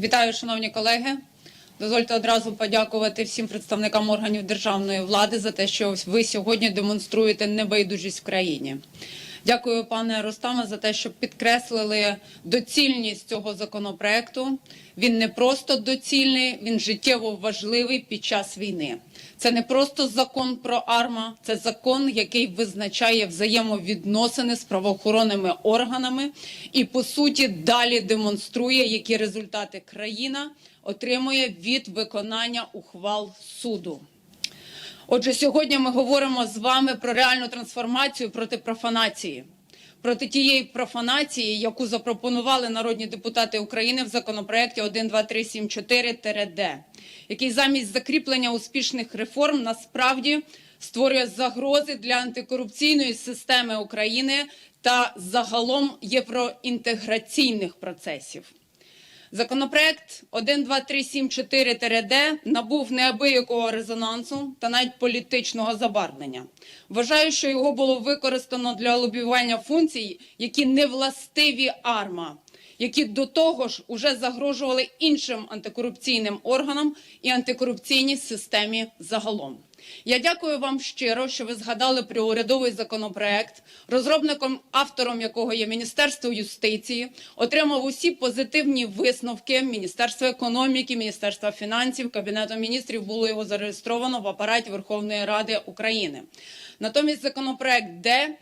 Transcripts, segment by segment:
Вітаю, шановні колеги. Дозвольте одразу подякувати всім представникам органів державної влади за те, що ви сьогодні демонструєте небайдужість в країні. Дякую, пане Ростаме, за те, що підкреслили доцільність цього законопроекту. Він не просто доцільний, він життєво важливий під час війни. Це не просто закон про АРМА, це закон, який визначає взаємовідносини з правоохоронними органами і по суті далі демонструє, які результати країна отримує від виконання ухвал суду. Отже, сьогодні ми говоримо з вами про реальну трансформацію проти профанації, проти тієї профанації, яку запропонували народні депутати України в законопроекті 12374-д, який замість закріплення успішних реформ насправді створює загрози для антикорупційної системи України та загалом євроінтеграційних процесів. Законопроект 12374-д набув неабиякого резонансу та навіть політичного забарвлення. Вважаю, що його було використано для лобіювання функцій, які не властиві АРМА, які до того ж уже загрожували іншим антикорупційним органам і антикорупційній системі загалом. Я дякую вам щиро, що ви згадали про урядовий законопроект, розробником автором якого є Міністерство юстиції, отримав усі позитивні висновки Міністерства економіки, Міністерства фінансів, Кабінету міністрів було його зареєстровано в апараті Верховної Ради України. Натомість законопроект, де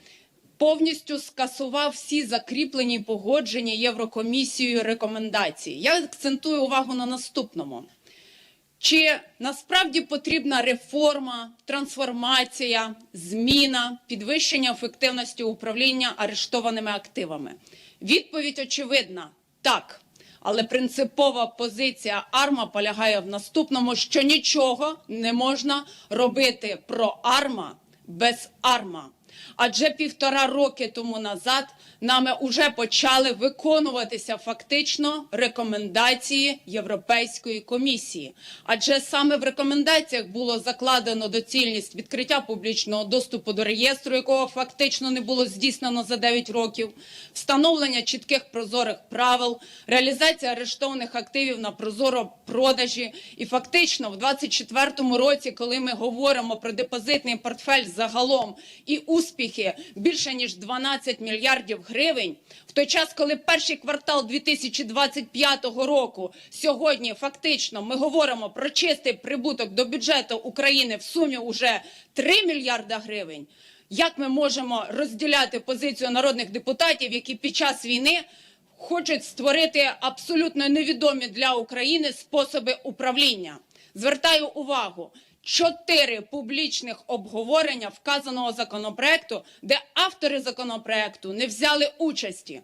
повністю скасував всі закріплені й погоджені Єврокомісією рекомендації. Я акцентую увагу на наступному. Чи насправді потрібна реформа, трансформація, зміна, підвищення ефективності управління арештованими активами? Відповідь очевидна: так. Але принципова позиція АРМА полягає в наступному: що нічого не можна робити про АРМА без АРМА. Адже півтора роки тому назад нами вже почали виконуватися фактично рекомендації Європейської комісії. Адже саме в рекомендаціях було закладено доцільність відкриття публічного доступу до реєстру, якого фактично не було здійснено за 9 років, встановлення чітких прозорих правил, реалізація арештованих активів на прозоро продажі. І фактично, в 2024 році, коли ми говоримо про депозитний портфель загалом і успіхи більше ніж 12 мільярдів гривень, в той час, коли перший квартал 2025 року сьогодні фактично ми говоримо про чистий прибуток до бюджету України в сумі уже 3 мільярда гривень. Як ми можемо розділяти позицію народних депутатів, які під час війни хочуть створити абсолютно невідомі для України способи управління? Звертаю увагу. Чотири публічних обговорення вказаного законопроекту, де автори законопроекту не взяли участі.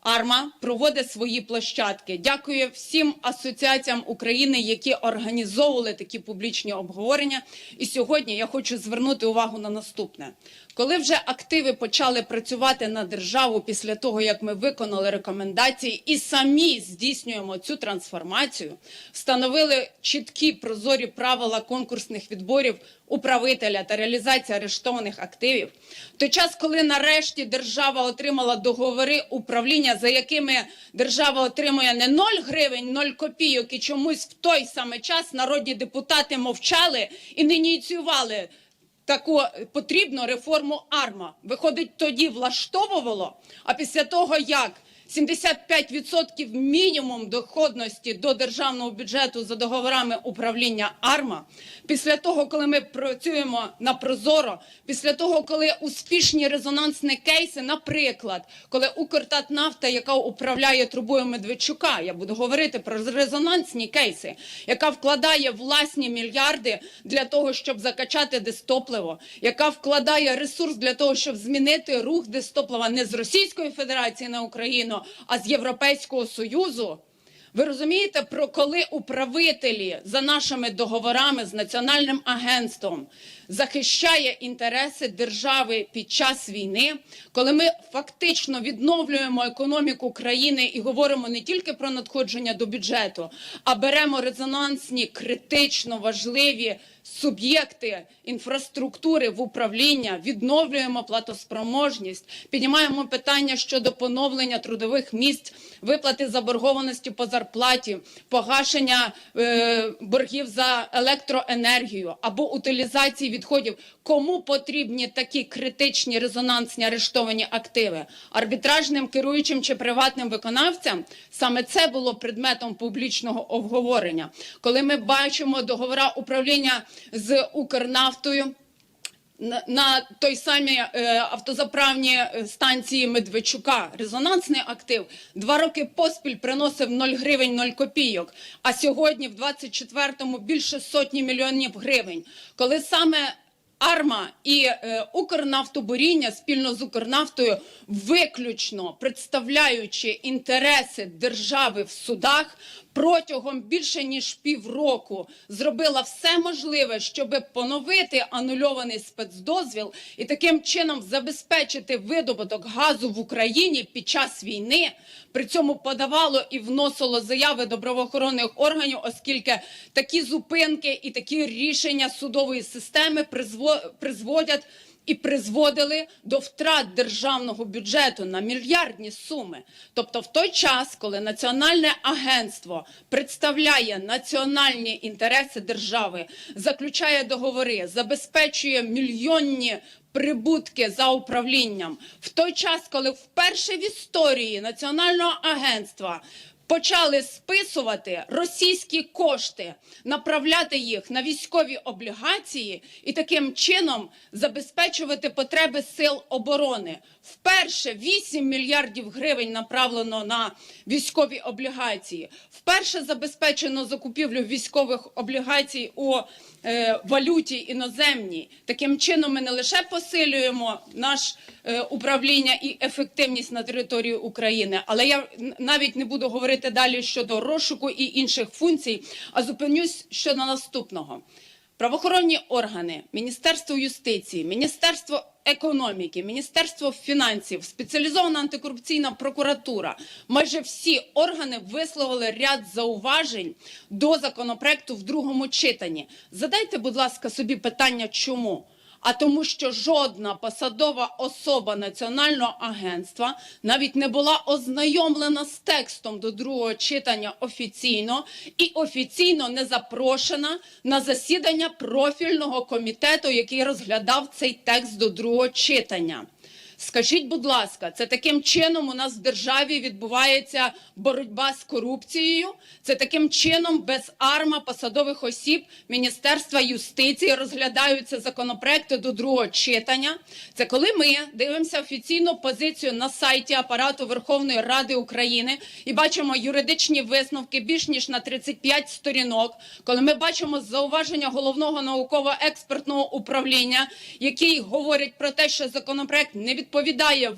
Арма проводить свої площадки. Дякую всім асоціаціям України, які організовували такі публічні обговорення. І сьогодні я хочу звернути увагу на наступне: коли вже активи почали працювати на державу після того, як ми виконали рекомендації і самі здійснюємо цю трансформацію, встановили чіткі прозорі правила конкурсних відборів управителя та реалізація арештованих активів. Той час, коли нарешті держава отримала договори управління, за якими держава отримує не 0 гривень, 0 копійок, і чомусь в той самий час народні депутати мовчали і не ініціювали таку потрібну реформу АРМА. Виходить, тоді влаштовувало, а після того, як 75% мінімум доходності до державного бюджету за договорами управління АРМА. Після того, коли ми працюємо на Прозоро, після того, коли успішні резонансні кейси, наприклад, коли Укртатнафта, яка управляє трубою Медведчука, я буду говорити про резонансні кейси, яка вкладає власні мільярди для того, щоб закачати дистопливо, яка вкладає ресурс для того, щоб змінити рух дистоплива не з Російської Федерації на Україну, а з Європейського Союзу. Ви розумієте, про коли управителі за нашими договорами з національним агентством захищає інтереси держави під час війни, коли ми фактично відновлюємо економіку країни і говоримо не тільки про надходження до бюджету, а беремо резонансні критично важливі суб'єкти інфраструктури в управління, відновлюємо платоспроможність, піднімаємо питання щодо поновлення трудових місць, виплати заборгованості по зарплаті, погашення е, боргів за електроенергію або утилізації відходів. Кому потрібні такі критичні резонансні арештовані активи? Арбітражним керуючим чи приватним виконавцям? Саме це було предметом публічного обговорення. Коли ми бачимо договора управління з Укрнафтою, на, той самій е, автозаправні е, станції Медведчука резонансний актив два роки поспіль приносив 0 гривень 0 копійок. А сьогодні, в 24-му, більше сотні мільйонів гривень. Коли саме Арма і е, Укрнафтобуріння спільно з Укрнафтою, виключно представляючи інтереси держави в судах, протягом більше ніж півроку зробила все можливе, щоб поновити анульований спецдозвіл і таким чином забезпечити видобуток газу в Україні під час війни. При цьому подавало і вносило заяви до правоохоронних органів, оскільки такі зупинки і такі рішення судової системи призво- призводять і призводили до втрат державного бюджету на мільярдні суми. Тобто, в той час, коли національне агентство представляє національні інтереси держави, заключає договори, забезпечує мільйонні прибутки за управлінням, в той час, коли вперше в історії національного агентства почали списувати російські кошти, направляти їх на військові облігації і таким чином забезпечувати потреби сил оборони. Вперше 8 мільярдів гривень направлено на військові облігації. Вперше забезпечено закупівлю військових облігацій у е, валюті іноземній. Таким чином ми не лише посилюємо наш е, управління і ефективність на території України, але я навіть не буду говорити далі щодо розшуку і інших функцій, а зупинюсь щодо наступного. Правоохоронні органи, Міністерство юстиції, Міністерство економіки, Міністерство фінансів, спеціалізована антикорупційна прокуратура. Майже всі органи висловили ряд зауважень до законопроекту в другому читанні. Задайте, будь ласка, собі питання, чому? А тому, що жодна посадова особа національного агентства навіть не була ознайомлена з текстом до другого читання офіційно і офіційно не запрошена на засідання профільного комітету, який розглядав цей текст до другого читання. Скажіть, будь ласка, це таким чином у нас в державі відбувається боротьба з корупцією? Це таким чином без арма посадових осіб Міністерства юстиції розглядаються законопроекти до другого читання? Це коли ми дивимося офіційну позицію на сайті апарату Верховної Ради України і бачимо юридичні висновки більш ніж на 35 сторінок, коли ми бачимо зауваження головного науково-експертного управління, які говорять про те, що законопроект не відповідає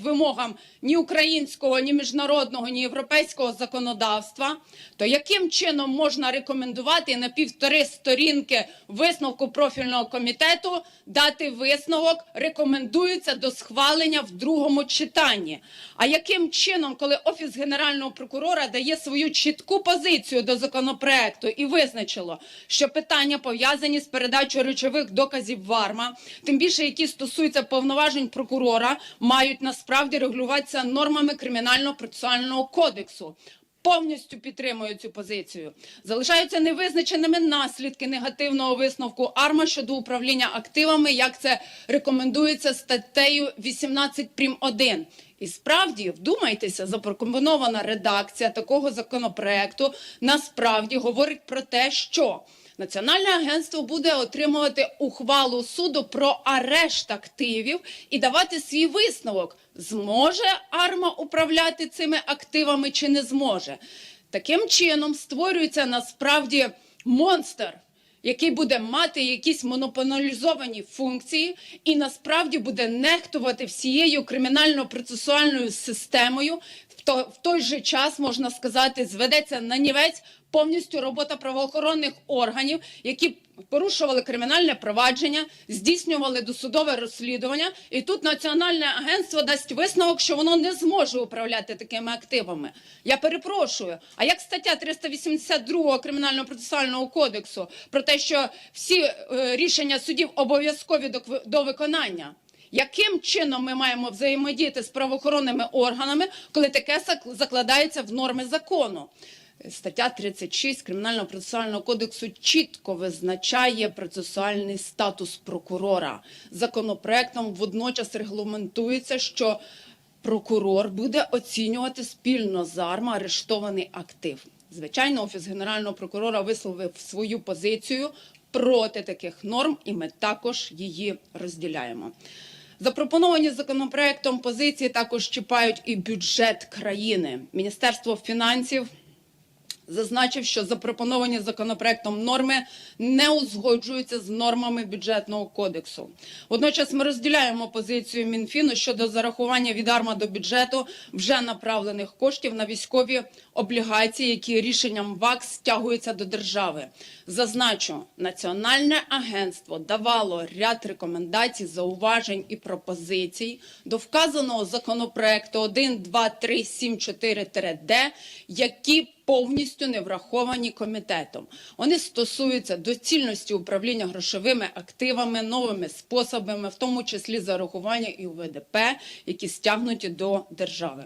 вимогам ні українського, ні міжнародного, ні європейського законодавства, то яким чином можна рекомендувати на півтори сторінки висновку профільного комітету дати висновок, рекомендується до схвалення в другому читанні? А яким чином, коли офіс генерального прокурора дає свою чітку позицію до законопроекту і визначило, що питання пов'язані з передачою речових доказів ВАРМА, тим більше які стосуються повноважень прокурора, мають насправді регулюватися нормами кримінального процесуального кодексу. Повністю підтримую цю позицію. Залишаються невизначеними наслідки негативного висновку АРМА щодо управління активами, як це рекомендується статтею 18 прим. 1. І справді, вдумайтеся, запропонована редакція такого законопроекту насправді говорить про те, що Національне агентство буде отримувати ухвалу суду про арешт активів і давати свій висновок, зможе АРМА управляти цими активами чи не зможе. Таким чином створюється насправді монстр, який буде мати якісь монополізовані функції і насправді буде нехтувати всією кримінально-процесуальною системою, то в той же час можна сказати, зведеться на нівець повністю робота правоохоронних органів, які порушували кримінальне провадження, здійснювали досудове розслідування, і тут національне агентство дасть висновок, що воно не зможе управляти такими активами. Я перепрошую. А як стаття 382 кримінального процесуального кодексу про те, що всі е, рішення судів обов'язкові до, до виконання? Яким чином ми маємо взаємодіяти з правоохоронними органами, коли таке зак- закладається в норми закону? Стаття 36 Кримінального процесуального кодексу чітко визначає процесуальний статус прокурора. Законопроектом водночас регламентується, що прокурор буде оцінювати спільно з АРМА арештований актив. Звичайно, офіс генерального прокурора висловив свою позицію проти таких норм, і ми також її розділяємо. Запропоновані законопроектом позиції також чіпають і бюджет країни. Міністерство фінансів зазначив, що запропоновані законопроектом норми не узгоджуються з нормами бюджетного кодексу. Водночас ми розділяємо позицію Мінфіну щодо зарахування від АРМА до бюджету вже направлених коштів на військові облігації, які рішенням ВАКС стягуються до держави. Зазначу, Національне агентство давало ряд рекомендацій, зауважень і пропозицій до вказаного законопроекту 1, 2, 3, 7, 4-Д, які повністю не враховані комітетом. Вони стосуються доцільності управління грошовими активами, новими способами, в тому числі зарахування і УВДП, які стягнуті до держави.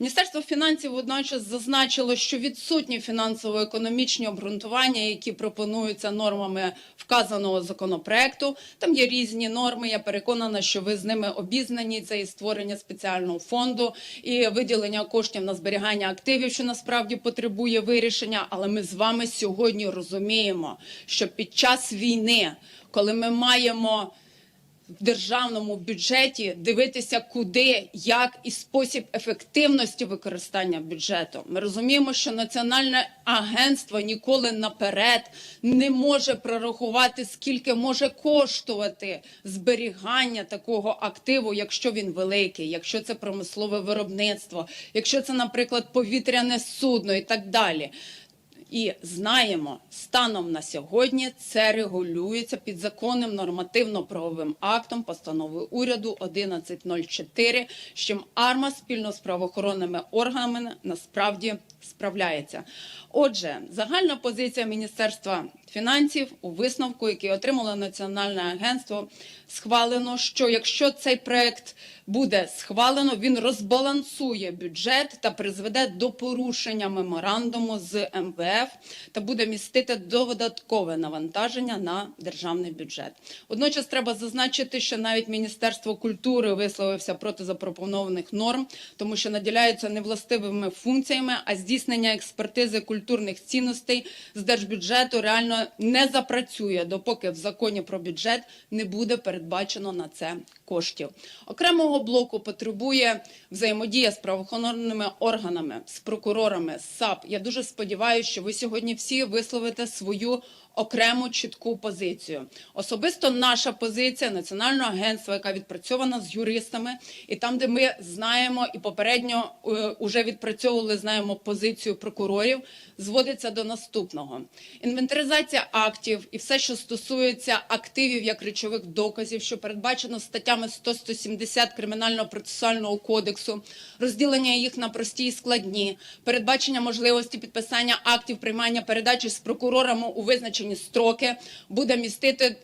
Міністерство фінансів водночас зазначило, що відсутні фінансово-економічні обґрунтування, які пропонуються нормами вказаного законопроекту. Там є різні норми. Я переконана, що ви з ними обізнані. Це і створення спеціального фонду, і виділення коштів на зберігання активів, що насправді потребує вирішення. Але ми з вами сьогодні розуміємо, що під час війни, коли ми маємо державному бюджеті дивитися, куди, як і спосіб ефективності використання бюджету. Ми розуміємо, що національне агентство ніколи наперед не може прорахувати, скільки може коштувати зберігання такого активу, якщо він великий, якщо це промислове виробництво, якщо це, наприклад, повітряне судно і так далі. І знаємо, станом на сьогодні це регулюється підзаконним нормативно-правовим актом постанови уряду 1104, з чим АРМА спільно з правоохоронними органами насправді справляється. Отже, загальна позиція Міністерства фінансів у висновку, який отримало Національне агентство, схвалено, що якщо цей проект буде схвалено, він розбалансує бюджет та призведе до порушення меморандуму з МВФ та буде містити додаткове навантаження на державний бюджет. Водночас треба зазначити, що навіть Міністерство культури висловився проти запропонованих норм, тому що наділяються невластивими функціями, а здійснення експертизи культурних цінностей з держбюджету реально не запрацює, допоки в законі про бюджет не буде передбачено на це коштів. Окремого блоку потребує взаємодія з правоохоронними органами, з прокурорами, з САП. Я дуже сподіваюся, що ви сьогодні всі висловите свою окрему чітку позицію. Особисто наша позиція національного агентства, яка відпрацьована з юристами, і там, де ми знаємо і попередньо е, уже відпрацьовували, знаємо позицію прокурорів, зводиться до наступного: інвентаризація актів і все, що стосується активів як речових доказів, що передбачено статтями 100-170 кримінального процесуального кодексу, розділення їх на прості і складні, передбачення можливості підписання актів приймання передачі з прокурорами у визначені строки, буде містити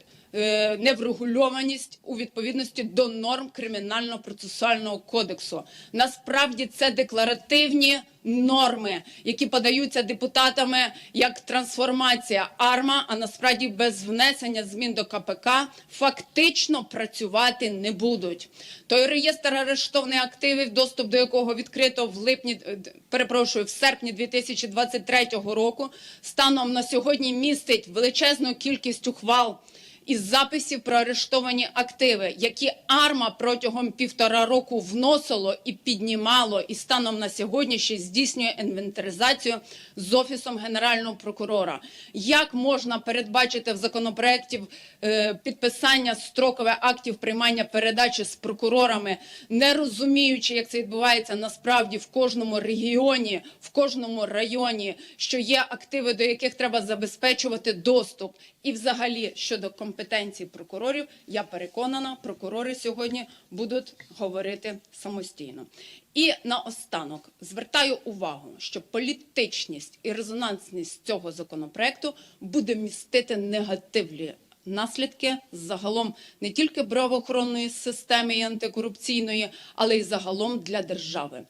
неврегульованість у відповідності до норм кримінально-процесуального кодексу. Насправді це декларативні норми, які подаються депутатами як трансформація АРМА, а насправді без внесення змін до КПК фактично працювати не будуть. Той реєстр арештованих активів, доступ до якого відкрито в липні, е, перепрошую, в серпні 2023 року, станом на сьогодні містить величезну кількість ухвал із записів про арештовані активи, які АРМА протягом півтора року вносило і піднімало, і станом на сьогодні ще здійснює інвентаризацію з офісом генерального прокурора. Як можна передбачити в законопроекті е, підписання строкове актів приймання передачі з прокурорами, не розуміючи, як це відбувається насправді в кожному регіоні, в кожному районі, що є активи, до яких треба забезпечувати доступ, і взагалі щодо компетенції прокурорів, я переконана, прокурори сьогодні будуть говорити самостійно. І наостанок звертаю увагу, що політичність і резонансність цього законопроекту буде містити негативні наслідки загалом не тільки правоохоронної системи і антикорупційної, але й загалом для держави.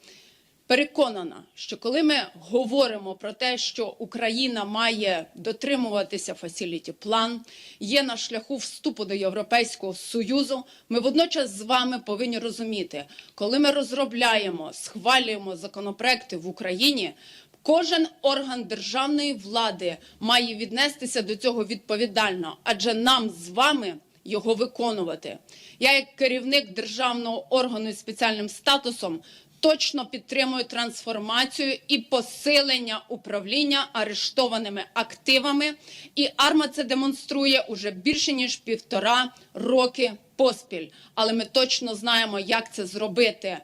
Переконана, що коли ми говоримо про те, що Україна має дотримуватися фасіліті план, є на шляху вступу до Європейського союзу, ми водночас з вами повинні розуміти, коли ми розробляємо, схвалюємо законопроекти в Україні. Кожен орган державної влади має віднестися до цього відповідально, адже нам з вами його виконувати. Я, як керівник державного органу із спеціальним статусом, точно підтримую трансформацію і посилення управління арештованими активами. І АРМА це демонструє уже більше ніж півтора роки поспіль. Але ми точно знаємо, як це зробити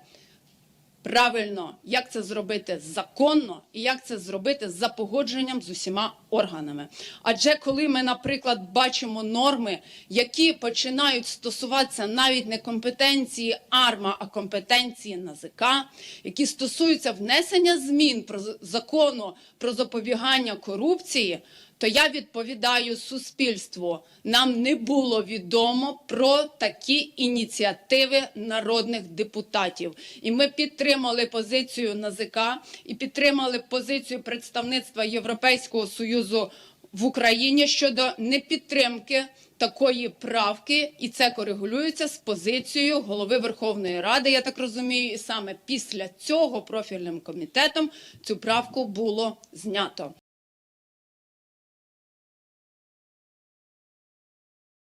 правильно, як це зробити законно і як це зробити за погодженням з усіма органами. Адже коли ми, наприклад, бачимо норми, які починають стосуватися навіть не компетенції АРМА, а компетенції НАЗК, які стосуються внесення змін про закону про запобігання корупції. То я відповідаю суспільству. Нам не було відомо про такі ініціативи народних депутатів, і ми підтримали позицію НАЗК і підтримали позицію представництва Європейського союзу в Україні щодо непідтримки такої правки, і це коригулюється з позицією голови Верховної Ради. Я так розумію, і саме після цього профільним комітетом цю правку було знято.